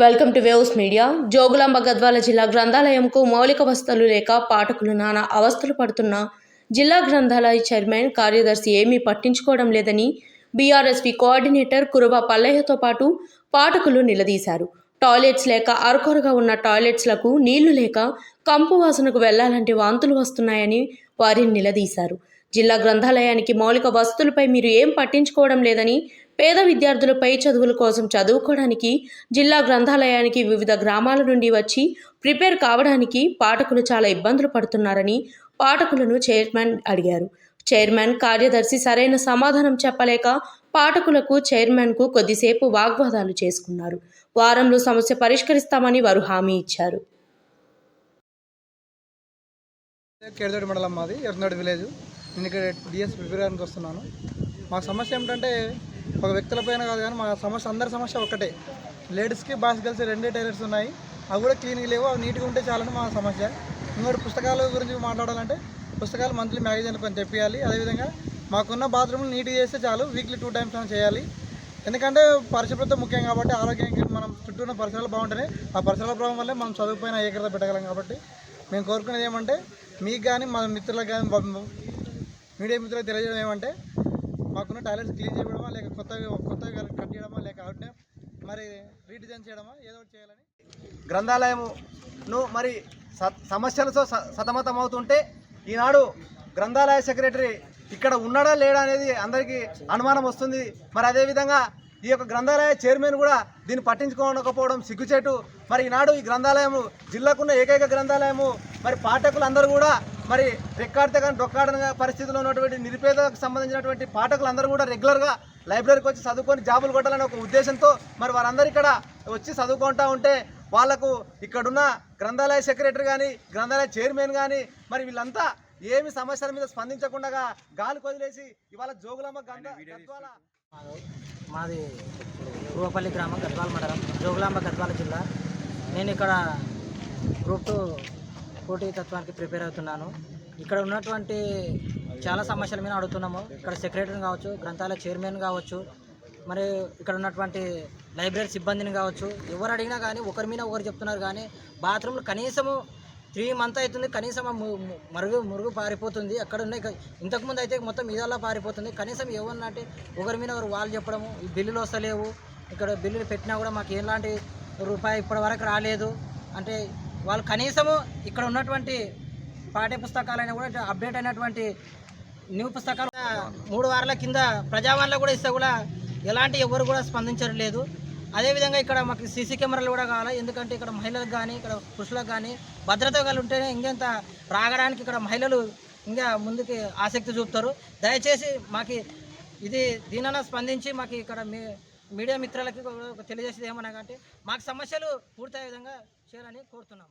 Welcome to waves media. Jogulamba Gadwal జిల్లా గ్రంథాలయంకు మౌలిక వసతులు లేక పాఠకులు నానా అవస్థలు పడుతున్న జిల్లా గ్రంథాలయ చైర్మన్ కార్యదర్శి ఏమీ పట్టించుకోవడం లేదని బీఆర్ఎస్పీ కోఆర్డినేటర్ కురుబా పల్లయ్యతో పాటు పాఠకులు నిలదీశారు. టాయిలెట్స్ లేక అరకొరగా ఉన్న టాయిలెట్స్లకు నీళ్ళు లేక కంపు వాసనకు వెళ్ళాలంటే వాంతులు వస్తున్నాయని వారిని నిలదీశారు. జిల్లా గ్రంథాలయానికి మౌలిక వసతులపై మీరు ఏం పట్టించుకోవడం లేదని పేద విద్యార్థులు పై చదువుల కోసం చదువుకోవడానికి జిల్లా గ్రంథాలయానికి వివిధ గ్రామాల నుండి వచ్చి ప్రిపేర్ కావడానికి పాఠకులు చాలా ఇబ్బందులు పడుతున్నారని పాఠకులను చైర్మన్ అడిగారు. చైర్మన్ కార్యదర్శి సరైన సమాధానం చెప్పలేక పాఠకులకు చైర్మన్కు కొద్దిసేపు వాగ్వాదాలు చేసుకున్నారు. వారంలో సమస్య పరిష్కరిస్తామని వారు హామీ ఇచ్చారు. కేరదోడి మండలం మాది ఎర్నాడు విలేజ్. నేను ఇక్కడ డిఎస్ ప్రిపేర్ వస్తున్నాను. మా సమస్య ఏమిటంటే ఒక వ్యక్తులపైన కాదు కానీ మా సమస్య అందరి సమస్య ఒక్కటే. లేడీస్కి బాయ్స్ కలిసి రెండే టైలర్స్ ఉన్నాయి. అవి కూడా క్లీన్గా లేవు అవి నీట్గా ఉంటే చాలని మా సమస్య. ఇంకోటి పుస్తకాల గురించి మాట్లాడాలంటే పుస్తకాలు మంత్లీ మ్యాగజైన్ కొంచెం తెప్పియాలి. అదేవిధంగా మాకున్న బాత్రూమ్లు నీట్గా చేస్తే చాలు వీక్లీ టూ టైమ్స్ అని చేయాలి. ఎందుకంటే పరిశుభ్రత ముఖ్యం కాబట్టి ఆరోగ్యానికి మనం చుట్టూ ఉన్న పరిసరాలు బాగుంటేనే ఆ పరిసరాల ప్రభావం వల్లే మనం చదువుపోయిన ఏకత పెట్టగలం కాబట్టి మేము కోరుకునేది ఏమంటే మీకు కానీ మా మిత్రులకు కానీ మీడియా మిత్రులకు తెలియజేయడం ఏమంటే మాకున్న టాయిలెట్స్ క్లీన్ చేయడమా లేక కొత్తగా కొత్తగా కట్ చేయడమా లేక అవుట్నే మరి రీడిజైన్ చేయడమా ఏదో చేయాలని. గ్రంథాలయమును మరి స- సమస్యలతో స- సతమతమవుతుంటే ఈనాడు గ్రంథాలయ సెక్రటరీ ఇక్కడ ఉన్నాడా లేడా అనేది అందరికీ అనుమానం వస్తుంది. మరి అదేవిధంగా ఈ యొక్క గ్రంథాలయ చైర్మన్ కూడా దీన్ని పట్టించుకోకపోవడం సిగ్గుచేటు. మరి ఈనాడు ఈ గ్రంథాలయము జిల్లాకున్న ఏకైక గ్రంథాలయము మరి పాఠకులందరూ కూడా మరి రెక్కాడితే కానీ డొక్కాడని పరిస్థితిలో ఉన్నటువంటి నిరుపేదకు సంబంధించినటువంటి పాఠకులందరూ కూడా రెగ్యులర్గా లైబ్రరీకి వచ్చి చదువుకొని జాబులు కొట్టాలనే ఒక ఉద్దేశంతో మరి వారందరూ ఇక్కడ వచ్చి చదువుకుంటా ఉంటే వాళ్ళకు ఇక్కడున్న గ్రంథాలయ సెక్రటరీ కానీ గ్రంథాలయ చైర్మన్ కానీ మరి వీళ్ళంతా ఏమి సమస్యల మీద స్పందించకుండా గాలి కొదిలేసి ఇవాళ జోగులమ్మ గంధ గద్వాల మాది పూర్వపల్లి గ్రామం గద్వాల మండలం జోగులాంబ గద్వాల జిల్లా. నేను ఇక్కడ గ్రూప్ టూ పోటీ తత్వానికి ప్రిపేర్ అవుతున్నాను. ఇక్కడ ఉన్నటువంటి చాలా సమస్యల మీద అడుగుతున్నాము. ఇక్కడ సెక్రటరీని కావచ్చు గ్రంథాలయ చైర్మన్ కావచ్చు మరి ఇక్కడ ఉన్నటువంటి లైబ్రరీ సిబ్బందిని కావచ్చు ఎవరు అడిగినా కానీ ఒకరి మీద ఒకరు చెప్తున్నారు కానీ బాత్రూమ్లు కనీసము త్రీ మంత్ అవుతుంది కనీసం మరుగు మురుగు పారిపోతుంది. అక్కడ ఉన్నాయి ఇంతకుముందు అయితే మొత్తం ఇదల్లా పారిపోతుంది. కనీసం ఎవరినంటే ఒకరి మీద ఒకరు వాళ్ళు చెప్పడము ఈ బిల్లులు వస్తలేవు. ఇక్కడ బిల్లులు పెట్టినా కూడా మాకు ఎలాంటి రూపాయి ఇప్పటి వరకు రాలేదు. అంటే వాళ్ళు కనీసము ఇక్కడ ఉన్నటువంటి పాఠ్య పుస్తకాలైనా కూడా అప్డేట్ అయినటువంటి న్యూ పుస్తకాలు మూడు వారాల కింద ప్రజావాణిలో కూడా ఇస్తే కూడా ఎలాంటి ఎవరు కూడా స్పందించడం లేదు. అదేవిధంగా ఇక్కడ మాకు సీసీ కెమెరాలు కూడా కావాలి. ఎందుకంటే ఇక్కడ మహిళలకు కానీ ఇక్కడ పురుషులకు కానీ భద్రత కలిగి ఉంటేనే ఇంకెంత రాగడానికి ఇక్కడ మహిళలు ఇంకా ముందుకి ఆసక్తి చూపుతారు. దయచేసి మాకు ఇది దీనైనా స్పందించి మాకు ఇక్కడ మీ మీడియా మిత్రులకి తెలియజేసేది ఏమనగా అంటే మాకు సమస్యలు పూర్తయ్యే విధంగా చేయాలని కోరుతున్నాం.